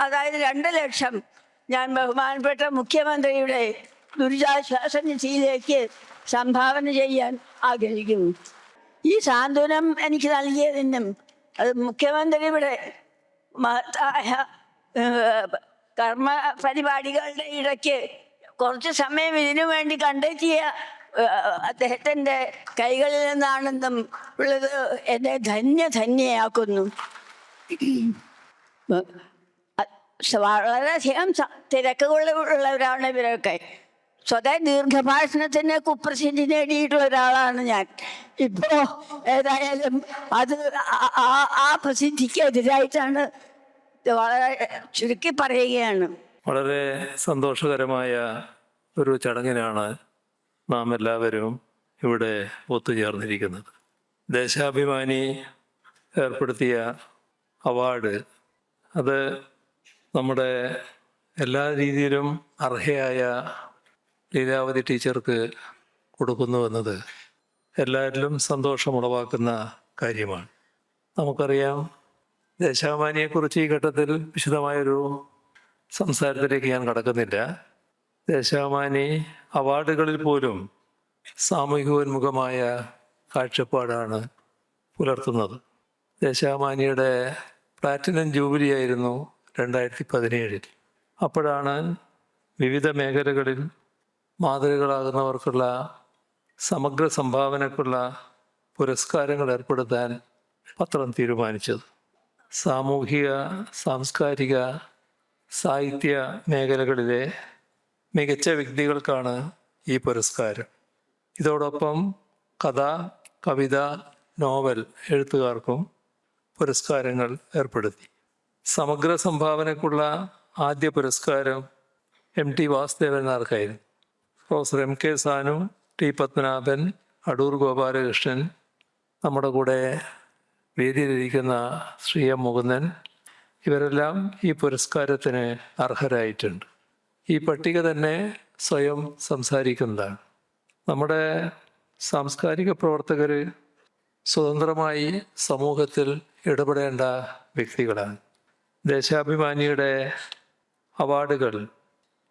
അതായത് രണ്ട് ലക്ഷം ഞാൻ ബഹുമാനപ്പെട്ട മുഖ്യമന്ത്രിയുടെ ദുരിതാശ്വാസ നിധിയിലേക്ക് സംഭാവന ചെയ്യാൻ ആഗ്രഹിക്കുന്നു. ഈ സാന്ത്വനം എനിക്ക് നൽകിയതിനും അത് മുഖ്യമന്ത്രിയുടെ മഹത്തായ കർമ്മ പരിപാടികളുടെ ഇടയ്ക്ക് കുറച്ച് സമയം ഇതിനു വേണ്ടി കണ്ടെത്തിയ അദ്ദേഹത്തിന്റെ കൈകളിൽ നിന്നാണെന്നും ഉള്ളത് എന്നെ ധന്യ ധന്യയാക്കുന്നു വളരെയധികം തിരക്കുകളുള്ളവരാണ് ഇവരൊക്കെ. സ്വതേ ദീർഘഭാഷണത്തിന് കുപ്രസിദ്ധി നേടിയിട്ടുള്ള ഒരാളാണ് ഞാൻ. ഇപ്പോ ഏതായാലും അത് ആ പ്രസിദ്ധിക്ക് എതിരായിട്ടാണ് വളരെ ചുരുക്കി പറയുകയാണ്. വളരെ സന്തോഷകരമായ ഒരു ചടങ്ങിനാണ് നാം എല്ലാവരും ഇവിടെ ഒത്തുചേർന്നിരിക്കുന്നത്. ദേശാഭിമാനി ഏർപ്പെടുത്തിയ അവാർഡ് അത് നമ്മുടെ എല്ലാ രീതിയിലും അർഹയായ ലീലാവതി ടീച്ചർക്ക് കൊടുക്കുന്നുവെന്നത് എല്ലാവരിലും സന്തോഷമുളവാക്കുന്ന കാര്യമാണ്. നമുക്കറിയാം ദേശാഭിമാനിയെക്കുറിച്ച് ഈ ഘട്ടത്തിൽ വിശദമായൊരു സംസാരത്തിലേക്ക് ഞാൻ കടക്കുന്നില്ല. ദേശാഭിമാനി അവാർഡുകളിൽ പോലും സാമൂഹികോന്മുഖമായ കാഴ്ചപ്പാടാണ് പുലർത്തുന്നത്. ദേശാഭിമാനിയുടെ പ്ലാറ്റിനം ജൂബിലി ആയിരുന്നു രണ്ടായിരത്തി പതിനേഴിൽ അപ്പോഴാണ് വിവിധ മേഖലകളിൽ മാതൃകളാകുന്നവർക്കുള്ള സമഗ്ര സംഭാവനക്കുള്ള പുരസ്കാരങ്ങൾ ഏർപ്പെടുത്താൻ പത്രം തീരുമാനിച്ചത്. സാമൂഹിക സാംസ്കാരിക സാഹിത്യ മേഖലകളിലെ മികച്ച വ്യക്തികൾക്കാണ് ഈ പുരസ്കാരം. ഇതോടൊപ്പം കഥ കവിത നോവൽ എഴുത്തുകാർക്കും പുരസ്കാരങ്ങൾ ഏർപ്പെടുത്തി. സമഗ്ര സംഭാവനക്കുള്ള ആദ്യ പുരസ്കാരം M T Vasudevan നാർക്കായിരുന്നു professor M K Sanu T Padmanabhan Adoor Gopalakrishnan നമ്മുടെ കൂടെ വേദിയിലിരിക്കുന്ന ശ്രീ എം മുകുന്ദൻ ഇവരെല്ലാം ഈ പുരസ്കാരത്തിന് അർഹരായിട്ടുണ്ട്. ഈ പട്ടിക തന്നെ സ്വയം സംസാരിക്കുന്നതാണ്. നമ്മുടെ സാംസ്കാരിക പ്രവർത്തകർ സ്വതന്ത്രമായി സമൂഹത്തിൽ ഇടപെടേണ്ട വ്യക്തികളാണ്. ദേശാഭിമാനിയുടെ അവാർഡുകൾ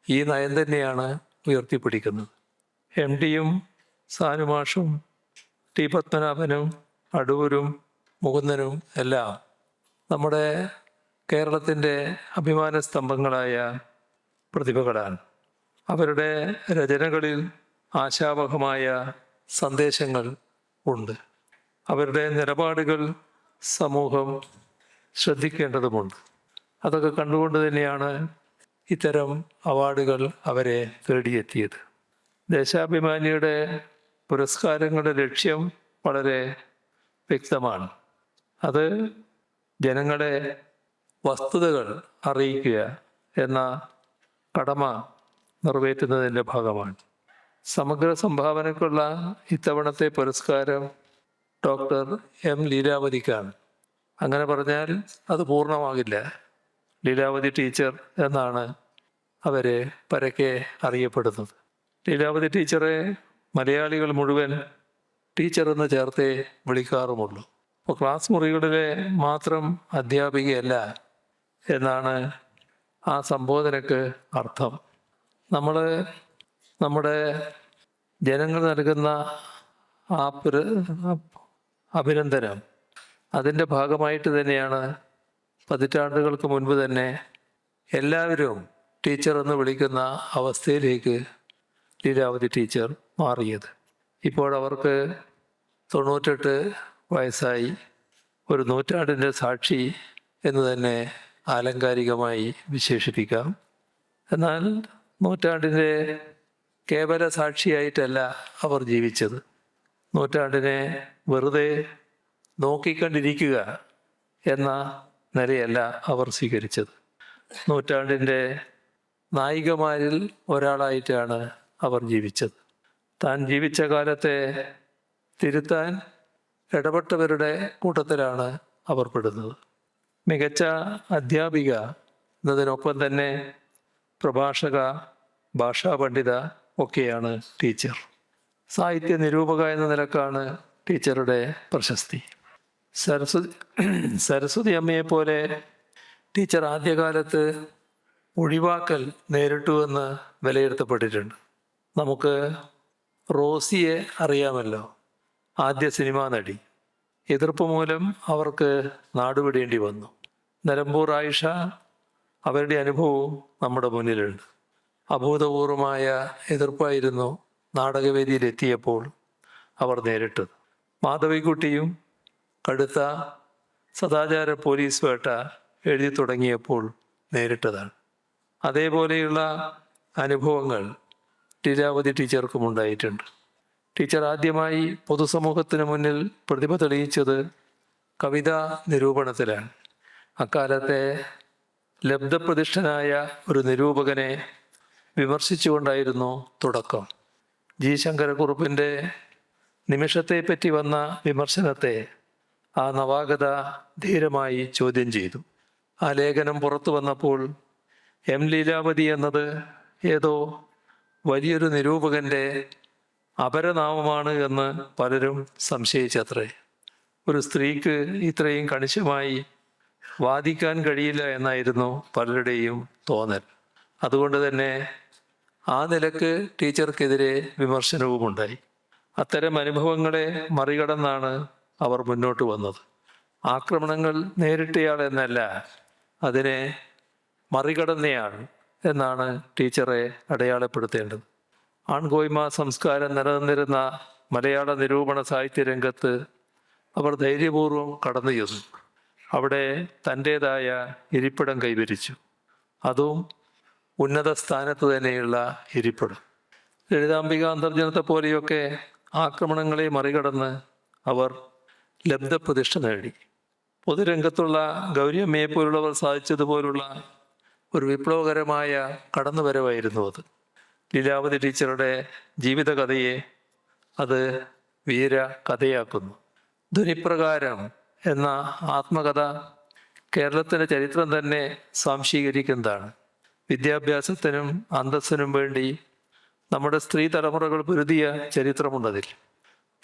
ഈ നയം തന്നെയാണ് ഉയർത്തിപ്പിടിക്കുന്നത്. എം ഡിയും സാനുമാഷും ടി പത്മനാഭനും അടൂരും മുകുന്ദനും എല്ലാം നമ്മുടെ കേരളത്തിന്റെ അഭിമാന സ്തംഭങ്ങളായ പ്രതിഭകളാണ്. അവരുടെ രചനകളിൽ ആശാവഹമായ സന്ദേശങ്ങൾ ഉണ്ട്. അവരുടെ നിലപാടുകൾ സമൂഹം ശ്രദ്ധിക്കേണ്ടതുമുണ്ട്. അതൊക്കെ കണ്ടുകൊണ്ട് തന്നെയാണ് ഇത്തരം അവാർഡുകൾ അവരെ തേടിയെത്തിയത്. ദേശാഭിമാനിയുടെ പുരസ്കാരങ്ങളുടെ ലക്ഷ്യം വളരെ വ്യക്തമാണ്. അത് ജനങ്ങളെ വസ്തുതകൾ അറിയിക്കുക എന്ന കടമ നിറവേറ്റുന്നതിന്റെ ഭാഗമാണ്. സമഗ്ര സംഭാവനയ്ക്കുള്ള ഇത്തവണത്തെ പുരസ്കാരം ഡോക്ടർ എം ലീലാവതിക്കാണ്. അങ്ങനെ പറഞ്ഞാൽ അത് പൂർണമാകില്ല. ലീലാവതി ടീച്ചർ എന്നാണ് അവരെ പരക്കെ അറിയപ്പെടുന്നത്. ലീലാവതി ടീച്ചറെ മലയാളികൾ മുഴുവൻ ടീച്ചർ എന്ന് ചേർത്തേ വിളിക്കാറുമുള്ളൂ. അപ്പോൾ ക്ലാസ് മുറികളിലെ മാത്രം അധ്യാപികയല്ല എന്നാണ് ആ സംബോധനക്ക് അർത്ഥം. നമ്മൾ നമ്മുടെ ജനങ്ങൾ നൽകുന്ന ആ അഭിനന്ദനം അതിന്റെ ഭാഗമായിട്ട് തന്നെയാണ് പതിറ്റാണ്ടുകൾക്ക് മുൻപ് തന്നെ എല്ലാവരും ടീച്ചർ എന്ന് വിളിക്കുന്ന അവസ്ഥയിലേക്ക് ലീലാവതി ടീച്ചർ മാറിയത്. ഇപ്പോഴവർക്ക് തൊണ്ണൂറ്റെട്ട് വയസ്സായി. ഒരു നൂറ്റാണ്ടിന്റെ സാക്ഷി എന്ന് തന്നെ ആലങ്കാരികമായി വിശേഷിപ്പിക്കാം. എന്നാൽ നൂറ്റാണ്ടിന്റെ കേവല സാക്ഷിയായിട്ടല്ല അവർ ജീവിച്ചത്. നൂറ്റാണ്ടിനെ വെറുതെ നോക്കിക്കണ്ടിരിക്കുക എന്ന നിലയല്ല അവർ സ്വീകരിച്ചത്. നൂറ്റാണ്ടിന്റെ നായികമാരിൽ ഒരാളായിട്ടാണ് അവർ ജീവിച്ചത്. താൻ ജീവിച്ച കാലത്തെ തിരുത്താൻ ഇടപെട്ടവരുടെ കൂട്ടത്തിലാണ് അവർ പെടുന്നത്. മികച്ച അധ്യാപിക എന്നതിനൊപ്പം തന്നെ പ്രഭാഷക ഭാഷാ പണ്ഡിത ഒക്കെയാണ് ടീച്ചർ. സാഹിത്യ നിരൂപക എന്ന നിലക്കാണ് ടീച്ചറുടെ പ്രശസ്തി. സരസ്വതി സരസ്വതി അമ്മയെപ്പോലെ ടീച്ചർ ആദ്യകാലത്ത് ഒഴിവാക്കൽ നേരിട്ടുവെന്ന് വിലയിരുത്തപ്പെട്ടിട്ടുണ്ട്. നമുക്ക് റോസിയെ അറിയാമല്ലോ. ആദ്യ സിനിമാ നടി. എതിർപ്പ് മൂലം അവർക്ക് നാടുവിടേണ്ടി വന്നു. നിലമ്പൂർ ആയിഷ അവരുടെ അനുഭവവും നമ്മുടെ മുന്നിലുണ്ട്. അഭൂതപൂർവമായ എതിർപ്പായിരുന്നു നാടകവേദിയിലെത്തിയപ്പോൾ അവർ നേരിട്ടത്. മാധവിക്കുട്ടിയും കടുത്ത സദാചാര പോലീസ് വേട്ട എഴുതി തുടങ്ങിയപ്പോൾ നേരിട്ടതാണ്. അതേപോലെയുള്ള അനുഭവങ്ങൾ ലീലാവതി ടീച്ചർക്കും ഉണ്ടായിട്ടുണ്ട്. ടീച്ചർ ആദ്യമായി പൊതുസമൂഹത്തിന് മുന്നിൽ പ്രതിഭ തെളിയിച്ചത് കവിതാ നിരൂപണത്തിലാണ്. അക്കാലത്തെ ലബ്ധപ്രതിഷ്ഠനായ ഒരു നിരൂപകനെ വിമർശിച്ചുകൊണ്ടായിരുന്നു തുടക്കം. ജി ശങ്കരക്കുറുപ്പിന്റെ നിമിഷത്തെപ്പറ്റി വന്ന വിമർശനത്തെ ആ നവാഗത ധീരമായി ചോദ്യം ചെയ്തു. ആ ലേഖനം പുറത്തു വന്നപ്പോൾ എം ലീലാവതി എന്നത് ഏതോ വലിയൊരു നിരൂപകന്റെ അപരനാമമാണ് എന്ന് പലരും സംശയിച്ചത്രേ. ഒരു സ്ത്രീക്ക് ഇത്രയും കണിശമായി വാദിക്കാൻ കഴിയില്ല എന്നായിരുന്നു പലരുടെയും തോന്നൽ. അതുകൊണ്ട് തന്നെ ആ നിലയ്ക്ക് ടീച്ചർക്കെതിരെ വിമർശനവുമുണ്ടായി. അത്തരം അനുഭവങ്ങളെ മറികടന്നാണ് അവർ മുന്നോട്ട് വന്നത്. ആക്രമണങ്ങൾ നേരിട്ടയാൾ എന്നല്ല അതിനെ മറികടന്നയാൾ എന്നാണ് ടീച്ചറെ അടയാളപ്പെടുത്തേണ്ടത്. ആൺകോയ്മ സംസ്കാരം നിലനിന്നിരുന്ന മലയാള നിരൂപണ സാഹിത്യ രംഗത്ത് അവർ ധൈര്യപൂർവം കടന്നു ചെന്നു. അവിടെ തന്റേതായ ഇരിപ്പിടം കൈവരിച്ചു. അതും ഉന്നത സ്ഥാനത്ത് തന്നെയുള്ള ഇരിപ്പിടം. ലളിതാംബിക അന്തർജനത്തെ പോലെയൊക്കെ ആക്രമണങ്ങളെ മറികടന്ന് അവർ ലബ്ധപ്രതിഷ്ഠ നേടി. പൊതുരംഗത്തുള്ള ഗൗരിയമ്മയെ പോലുള്ളവർ സാധിച്ചതുപോലുള്ള ഒരു വിപ്ലവകരമായ കടന്നുവരവായിരുന്നു അത്. ലീലാവതി ടീച്ചറുടെ ജീവിതകഥയെ അത് വീര കഥയാക്കുന്നു ധ്വനിപ്രകാരം എന്ന ആത്മകഥ കേരളത്തിന്റെ ചരിത്രം തന്നെ സ്വാംശീകരിക്കുന്നതാണ്. വിദ്യാഭ്യാസത്തിനും അന്തസ്സിനും വേണ്ടി നമ്മുടെ സ്ത്രീ തലമുറകൾ പൊരുതിയ ചരിത്രമുണ്ടതിൽ.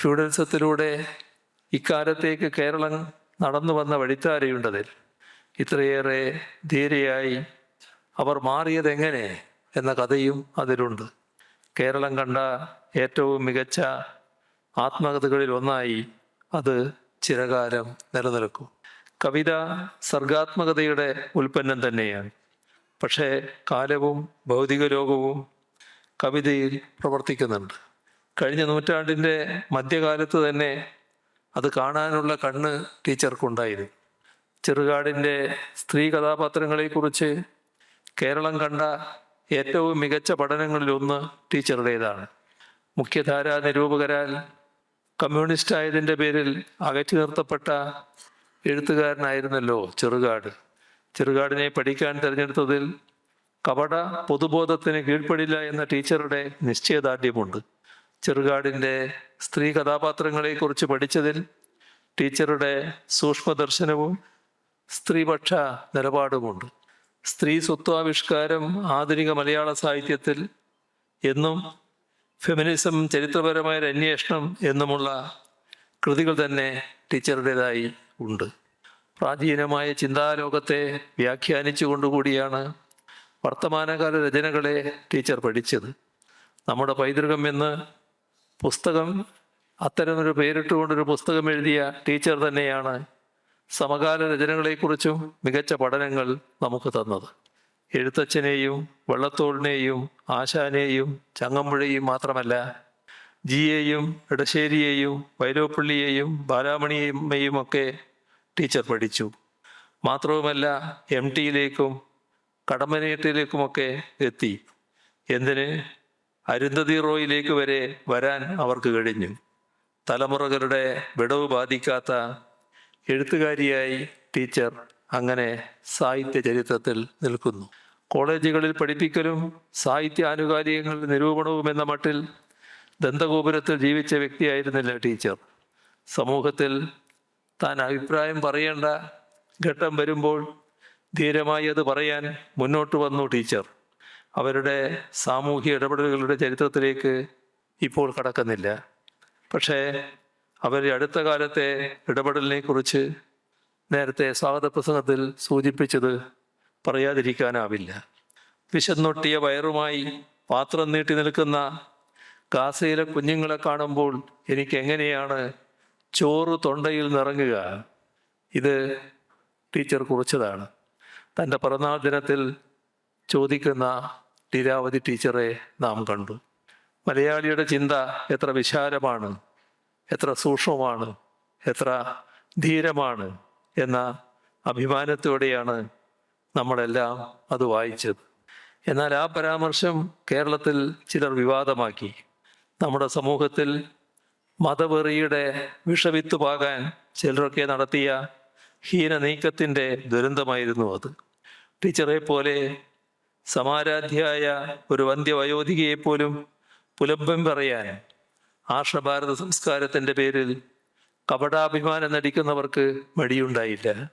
ഫ്യൂഡലിസത്തിലൂടെ ഇക്കാലത്തേക്ക് കേരളം നടന്നു വന്ന വഴിത്താരയുണ്ടതിൽ ഇത്രയേറെ ധീരയായി അവർ മാറിയതെങ്ങനെ എന്ന കഥയും അതിലുണ്ട്. കേരളം കണ്ട ഏറ്റവും മികച്ച ആത്മകഥകളിൽ ഒന്നായി അത് ചിരകാലം നിലനിൽക്കും. കവിത സർഗാത്മകതയുടെ ഉൽപ്പന്നം തന്നെയാണ്. പക്ഷേ കാലവും ഭൗതിക ലോകവും കവിതയിൽ പ്രവർത്തിക്കുന്നുണ്ട്. കഴിഞ്ഞ നൂറ്റാണ്ടിന്റെ മധ്യകാലത്ത് തന്നെ അത് കാണാനുള്ള കണ്ണ് ടീച്ചർക്കുണ്ടായിരുന്നു. ചെറുകാടിന്റെ സ്ത്രീ കഥാപാത്രങ്ങളെക്കുറിച്ച് കേരളം കണ്ട ഏറ്റവും മികച്ച പഠനങ്ങളിലൊന്ന് ടീച്ചറുടേതാണ്. മുഖ്യധാരാ നിരൂപകരാൽ കമ്മ്യൂണിസ്റ്റ് ആയതിന്റെ പേരിൽ അകറ്റി നിർത്തപ്പെട്ട എഴുത്തുകാരനായിരുന്നല്ലോ ചെറുകാട്. ചെറുകാടിനെ പഠിക്കാൻ തിരഞ്ഞെടുത്തതിൽ കപട പൊതുബോധത്തിന് കീഴ്പ്പെടില്ല എന്ന ടീച്ചറുടെ നിശ്ചയദാർഢ്യമുണ്ട്. ചെറുകാടിന്റെ സ്ത്രീ കഥാപാത്രങ്ങളെക്കുറിച്ച് പഠിച്ചതിൽ ടീച്ചറുടെ സൂക്ഷ്മദർശനവും സ്ത്രീപക്ഷ നിലപാടുമുണ്ട്. സ്ത്രീ സ്വത്വാവിഷ്കാരം ആധുനിക മലയാള സാഹിത്യത്തിൽ എന്നും ഫെമിനിസം ചരിത്രപരമായ ഒരു അന്വേഷണം എന്നുമുള്ള കൃതികൾ തന്നെ ടീച്ചറുടേതായി ഉണ്ട്. പ്രാചീനമായ ചിന്താലോകത്തെ വ്യാഖ്യാനിച്ചുകൊണ്ടുകൂടിയാണ് വർത്തമാനകാല രചനകളെ ടീച്ചർ പഠിച്ചത്. നമ്മുടെ പൈതൃകം എന്ന് പുസ്തകം അത്തരമൊരു പേരിട്ടുകൊണ്ടൊരു പുസ്തകം എഴുതിയ ടീച്ചർ തന്നെയാണ് സമകാല രചനകളെക്കുറിച്ചും മികച്ച പഠനങ്ങൾ നമുക്ക് തന്നത്. എഴുത്തച്ഛനെയും വെള്ളത്തോളിനെയും ആശാനെയും ചങ്ങമ്പുഴയും മാത്രമല്ല ജിയെയും ഇടശ്ശേരിയെയും വൈലോപ്പള്ളിയെയും ബാലാമണിയമ്മയും ഒക്കെ ടീച്ചർ പഠിച്ചു. മാത്രവുമല്ല എം ടിയിലേക്കും കടമ്പനേറ്റിലേക്കുമൊക്കെ എത്തി. എന്തിന്? അരുന്ധതി റോയിലേക്ക് വരെ വരാൻ അവർക്ക് കഴിഞ്ഞു. തലമുറകളുടെ വിടവ് ബാധിക്കാത്ത എഴുത്തുകാരിയായി ടീച്ചർ അങ്ങനെ സാഹിത്യ ചരിത്രത്തിൽ നിൽക്കുന്നു. കോളേജുകളിൽ പഠിപ്പിക്കലും സാഹിത്യ ആനുകാലികങ്ങൾ നിരൂപണവും എന്ന മട്ടിൽ ദന്തഗോപുരത്തിൽ ജീവിച്ച വ്യക്തിയായിരുന്നില്ല ടീച്ചർ. സമൂഹത്തിൽ താൻ അഭിപ്രായം പറയേണ്ട ഘട്ടം വരുമ്പോൾ ധീരമായി അത് പറയാൻ മുന്നോട്ട് വന്നു ടീച്ചർ. അവരുടെ സാമൂഹ്യ ഇടപെടലുകളുടെ ചരിത്രത്തിലേക്ക് ഇപ്പോൾ കടക്കുന്നില്ല. പക്ഷേ അവർ അടുത്ത കാലത്തെ ഇടപെടലിനെ കുറിച്ച് നേരത്തെ സ്വാഗത പ്രസംഗത്തിൽ സൂചിപ്പിച്ചത് പറയാതിരിക്കാനാവില്ല. വിശന്നൊട്ടിയ വയറുമായി പാത്രം നീട്ടി നിൽക്കുന്ന ഗാസയിലെ കുഞ്ഞുങ്ങളെ കാണുമ്പോൾ എനിക്ക് എങ്ങനെയാണ് ചോറ് തൊണ്ടയിൽ നിറങ്ങുക? ഇത് ടീച്ചർ കുറിച്ചതാണ്. തന്റെ പിറന്നാൾ ദിനത്തിൽ ചോദിക്കുന്ന ലീലാവതി ടീച്ചറെ നാം കണ്ടു. മലയാളിയുടെ ചിന്ത എത്ര വിശാലമാണ് എത്ര സൂക്ഷ്മമാണ് എത്ര ധീരമാണ് എന്ന അഭിമാനത്തോടെയാണ് നമ്മളെല്ലാം അത് വായിച്ചത്. എന്നാൽ ആ പരാമർശം കേരളത്തിൽ ചിലർ വിവാദമാക്കി. നമ്മുടെ സമൂഹത്തിൽ മതവെറിയുടെ വിഷവിത്ത് പാകാൻ ചിലരൊക്കെ നടത്തിയ ഹീന നീക്കത്തിന്റെ ദുരന്തമായിരുന്നു അത്. ടീച്ചറെ പോലെ സമാരാധ്യായ ഒരു വന്ധ്യവയോധികയെ പോലും പുലമ്പം പറയാൻ ആർഷഭാരത സംസ്കാരത്തിന്റെ പേരിൽ കപടാഭിമാനം നടിക്കുന്നവർക്ക് മടിയുണ്ടായില്ല.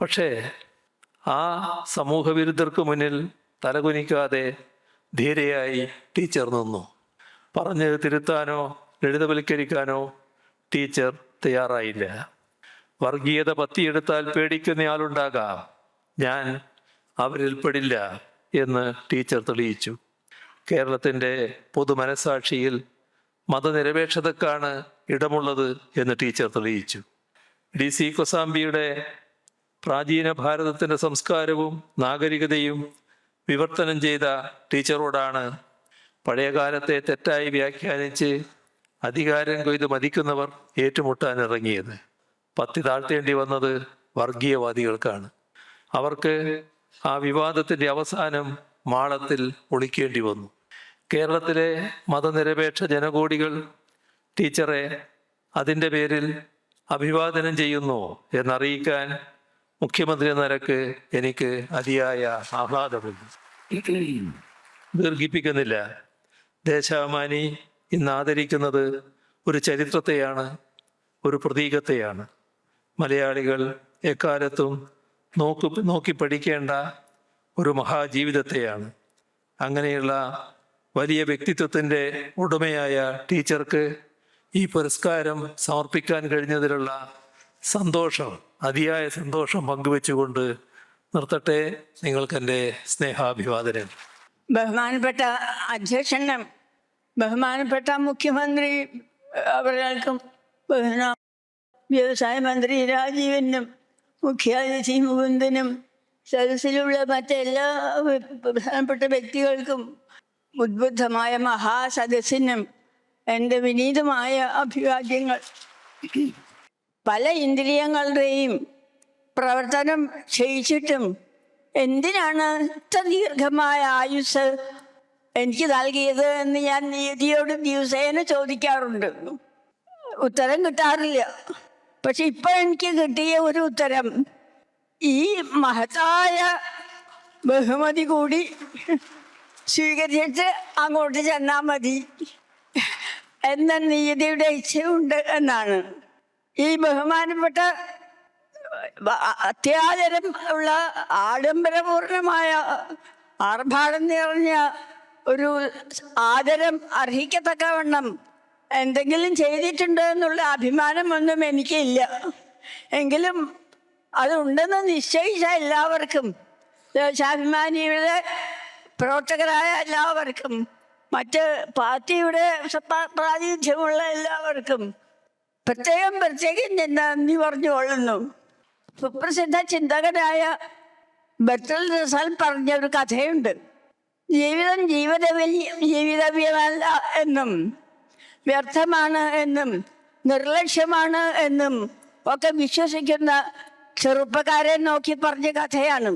പക്ഷേ ആ സമൂഹ വിരുദ്ധർക്ക് മുന്നിൽ തലകുനിക്കാതെ ധീരയായി ടീച്ചർ നിന്നു. പറഞ്ഞ് തിരുത്താനോ ലളിതവൽക്കരിക്കാനോ ടീച്ചർ തയ്യാറായില്ല. വർഗീയത പത്തിയെടുത്താൽ പേടിക്കുന്നയാളുണ്ടാകാം. ഞാൻ അവരിൽ പെടില്ല എന്ന് ടീച്ചർ തെളിയിച്ചു. കേരളത്തിന്റെ പൊതുമനസാക്ഷിയിൽ മതനിരപേക്ഷതക്കാണ് ഇടമുള്ളത് എന്ന് ടീച്ചർ തെളിയിച്ചു. ഡി സി കൊസാംബിയുടെ പ്രാചീന ഭാരതത്തിന്റെ സംസ്കാരവും നാഗരികതയും വിവർത്തനം ചെയ്ത ടീച്ചറോടാണ് പഴയകാലത്തെ തെറ്റായി വ്യാഖ്യാനിച്ച് അധികാരം കൊയ്ത് മതിക്കുന്നവർ ഏറ്റുമുട്ടാൻ ഇറങ്ങിയത്. പത്തി താഴ്ത്തേണ്ടി വന്നത് വർഗീയവാദികൾക്കാണ്. അവർക്ക് ആ വിവാദത്തിന്റെ അവസാനം മാളത്തിൽ ഒളിക്കേണ്ടി വന്നു. കേരളത്തിലെ മതനിരപേക്ഷ ജനകോടികൾ ടീച്ചറെ അതിന്റെ പേരിൽ അഭിവാദനം ചെയ്യുന്നു എന്നറിയിക്കാൻ മുഖ്യമന്ത്രി നിരക്ക് എനിക്ക് അതിയായ ആഹ്ലാദമുണ്ട്. ദീർഘിപ്പിക്കുന്നില്ല. ദേശാഭിമാനി ഇന്ന് ആദരിക്കുന്നത് ഒരു ചരിത്രത്തെയാണ് ഒരു പ്രതീകത്തെയാണ്. മലയാളികൾ എക്കാലത്തും നോക്കി നോക്കി പഠിക്കേണ്ട ഒരു മഹാജീവിതത്തെയാണ്. അങ്ങനെയുള്ള വലിയ വ്യക്തിത്വത്തിന്റെ ഉടമയായ ടീച്ചർക്ക് ഈ പുരസ്കാരം സമർപ്പിക്കാൻ കഴിഞ്ഞതിലുള്ള സന്തോഷം അതിയായ സന്തോഷം പങ്കുവെച്ചുകൊണ്ട് നിർത്തട്ടെ നിങ്ങൾക്കെന്റെ സ്നേഹാഭിവാദനം. ബഹുമാനപ്പെട്ട അധ്യക്ഷനും ബഹുമാനപ്പെട്ട മുഖ്യമന്ത്രി ബഹുമാന വ്യവസായ മന്ത്രി രാജീവനും മുഖ്യാതിഥി മുകുന്ദനും സദസ്സിലുള്ള മറ്റെല്ലാ പ്രധാനപ്പെട്ട വ്യക്തികൾക്കും ഉദ്ബുദ്ധമായ മഹാസദസ്സിനും എന്റെ വിനീതമായ അഭിവാദ്യങ്ങൾ. പല ഇന്ദ്രിയങ്ങളുടെയും പ്രവർത്തനം ക്ഷയിച്ചിട്ടും എന്തിനാണ് ഇത്ര ദീർഘമായ ആയുസ് എനിക്ക് നൽകിയത് എന്ന് ഞാൻ നീതിയോട് ദിവസേന ചോദിക്കാറുണ്ട്. ഉത്തരം കിട്ടാറില്ല. പക്ഷെ ഇപ്പൊ എനിക്ക് കിട്ടിയ ഒരു ഉത്തരം ഈ മഹത്തായ ബഹുമതി കൂടി സ്വീകരിച്ചിട്ട് അങ്ങോട്ട് ചെന്നാൽ മതി എന്ന നീതിയുടെ ഇച്ഛയുണ്ട് എന്നാണ്. ഈ ബഹുമാനപ്പെട്ട അത്യാചരം ഉള്ള ആഡംബരപൂർണമായ ആർഭാടം നിറഞ്ഞ ഒരു ആദരം അർഹിക്കത്തക്കവണ്ണം എന്തെങ്കിലും ചെയ്തിട്ടുണ്ട് എന്നുള്ള അഭിമാനം അഭിമാനമൊന്നും എനിക്കില്ല. എങ്കിലും അതുണ്ടെന്ന് നിശ്ചയിച്ച എല്ലാവർക്കും ദേശാഭിമാനിയുടെ പ്രവർത്തകരായ എല്ലാവർക്കും മറ്റ് പാർട്ടിയുടെ പ്രാതിനിധ്യമുള്ള എല്ലാവർക്കും പ്രത്യേകം പ്രത്യേകം ഞാൻ നന്ദി പറഞ്ഞുകൊള്ളുന്നു. സുപ്രസിദ്ധ ചിന്തകനായ ബർട്ടൽ റസാൽ പറഞ്ഞ ഒരു കഥയുണ്ട്. ജീവിതം ജീവിതവ്യ ജീവിതവ്യമല്ല എന്നും വ്യർത്ഥമാണ് എന്നും നിർലക്ഷ്യമാണ് എന്നും ഒക്കെ വിശ്വസിക്കുന്ന ചെറുപ്പക്കാരെ നോക്കി പറഞ്ഞ കഥയാണ്.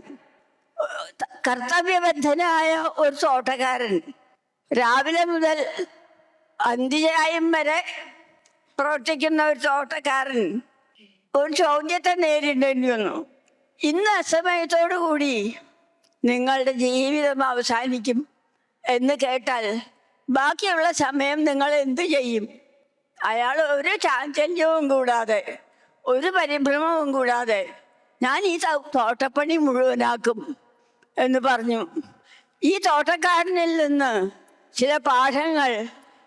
കർത്തവ്യബദ്ധനായ ഒരു തോട്ടക്കാരൻ രാവിലെ മുതൽ അന്ത്യചായം വരെ പ്രവർത്തിക്കുന്ന ഒരു തോട്ടക്കാരൻ ഒരു ചോദ്യത്തെ നേരിടേണ്ടി വന്നു. ഇന്ന് അസമയത്തോടു കൂടി നിങ്ങളുടെ ജീവിതം അവസാനിക്കും എന്ന് കേട്ടാൽ ബാക്കിയുള്ള സമയം നിങ്ങൾ എന്തു ചെയ്യും? അയാൾ ഒരു ചാഞ്ചല്യവും കൂടാതെ ഒരു പരിഭ്രമവും കൂടാതെ ഞാൻ ഈ തോട്ടപ്പണി മുഴുവനാക്കും എന്ന് പറഞ്ഞു. ഈ തോട്ടക്കാരനിൽ നിന്ന് ചില പാഠങ്ങൾ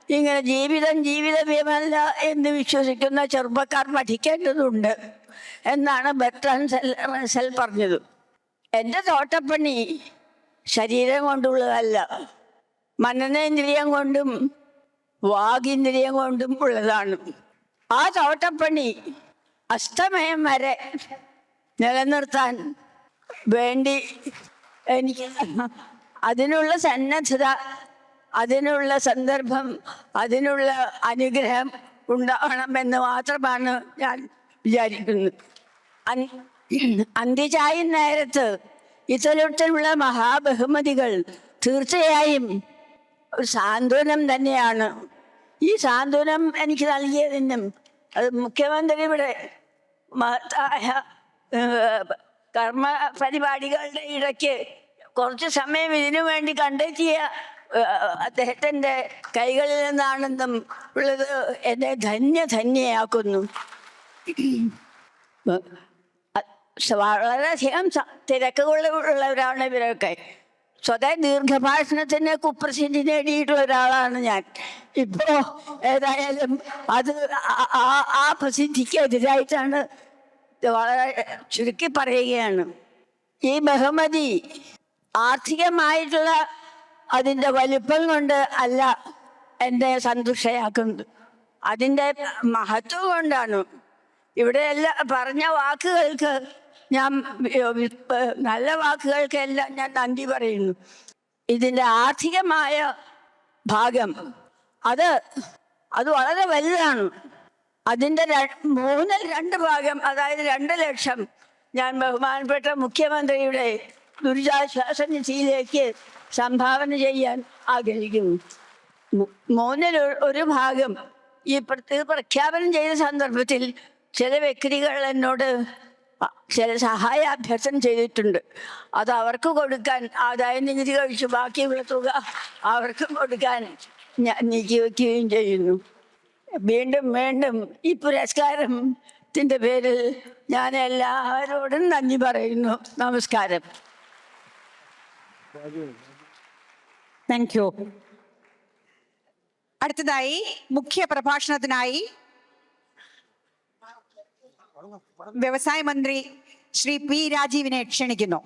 ഇങ്ങനെ ജീവിതം ജീവിതമല്ല എന്ന് വിശ്വസിക്കുന്ന ചെറുപ്പക്കാർ പഠിക്കേണ്ടതുണ്ട് എന്നാണ് ബർട്രാൻ സെൽ പറഞ്ഞത്. എന്റെ തോട്ടപ്പണി ശരീരം കൊണ്ടുള്ളതല്ല മനനേന്ദ്രിയം കൊണ്ടും വാഗിന്ദ്രിയം കൊണ്ടും ഉള്ളതാണ്. ആ തോട്ടപ്പണി അസ്തമയം വരെ നിലനിർത്താൻ വേണ്ടി എനിക്ക് അതിനുള്ള സന്നദ്ധത അതിനുള്ള സന്ദർഭം അതിനുള്ള അനുഗ്രഹം ഉണ്ടാവണമെന്ന് മാത്രമാണ് ഞാൻ വിചാരിക്കുന്നത്. അന്ത്യചായ നേരത്ത് ഇത്തരത്തിലുള്ള മഹാബഹുമതികൾ തീർച്ചയായും ഒരു സാന്ത്വനം തന്നെയാണ്. ഈ സാന്ത്വനം എനിക്ക് നൽകിയതിനും അത് മുഖ്യമന്ത്രിയുടെ മഹത്തായ കർമ്മ പരിപാടികളുടെ ഇടയ്ക്ക് കുറച്ച് സമയം ഇതിനു വേണ്ടി കണ്ടെത്തിയ അദ്ദേഹത്തിന്റെ കൈകളിൽ നിന്നാണെന്നും ഉള്ളത് എന്നെ ധന്യ ധന്യയാക്കുന്നു. വളരെയധികം തിരക്കുകൾ ഉള്ളവരാണ് ഇവരൊക്കെ. സ്വതേ ദീർഘഭാഷണത്തിന് കുപ്രസിദ്ധി നേടിയിട്ടുള്ള ഒരാളാണ് ഞാൻ. ഇപ്പോ ഏതായാലും അത് ആ- പ്രസിദ്ധിക്ക് എതിരായിട്ടാണ് വളരെ ചുരുക്കി പറയുകയാണ്. ഈ ബഹുമതി ആർത്ഥികമായിട്ടുള്ള അതിന്റെ വലിപ്പം കൊണ്ട് അല്ല എന്നെ സന്തുഷ്ടയാക്കുന്നത്. അതിന്റെ മഹത്വം കൊണ്ടാണ്. ഇവിടെ എല്ലാം പറഞ്ഞ വാക്കുകൾക്ക് ഞാൻ നല്ല വാക്കുകൾക്കെല്ലാം ഞാൻ നന്ദി പറയുന്നു. ഇതിന്റെ ആർത്ഥികമായ ഭാഗം അത് അത് വളരെ വലുതാണ്. അതിന്റെ മൂന്നിൽ രണ്ട് ഭാഗം അതായത് രണ്ട് ലക്ഷം ഞാൻ ബഹുമാനപ്പെട്ട മുഖ്യമന്ത്രിയുടെ ദുരിതാശ്വാസ നിധിയിലേക്ക് സംഭാവന ചെയ്യാൻ ആഗ്രഹിക്കുന്നു. മൂന്നിൽ ഒരു- ഭാഗം ഈ പ്രഖ്യാപനം ചെയ്ത സന്ദർഭത്തിൽ ചില വ്യക്തികൾ എന്നോട് ചില സഹായ അഭ്യർത്ഥന ചെയ്തിട്ടുണ്ട്. അത് അവർക്ക് കൊടുക്കാൻ ആദായ നികുതി കഴിച്ച് ബാക്കിയുള്ള തുക അവർക്കും കൊടുക്കാൻ ഞാൻ നീക്കി വയ്ക്കുകയും ചെയ്യുന്നു. വീണ്ടും വീണ്ടും ഈ പുരസ്കാരത്തിന്റെ പേരിൽ ഞാൻ എല്ലാവരോടും നന്ദി പറയുന്നു. നമസ്കാരം. താങ്ക് യു അടുത്തതായി മുഖ്യ പ്രഭാഷണത്തിനായി വ്യവസായ മന്ത്രി ശ്രീ പി രാജീവിനെ ക്ഷണിക്കുന്നു.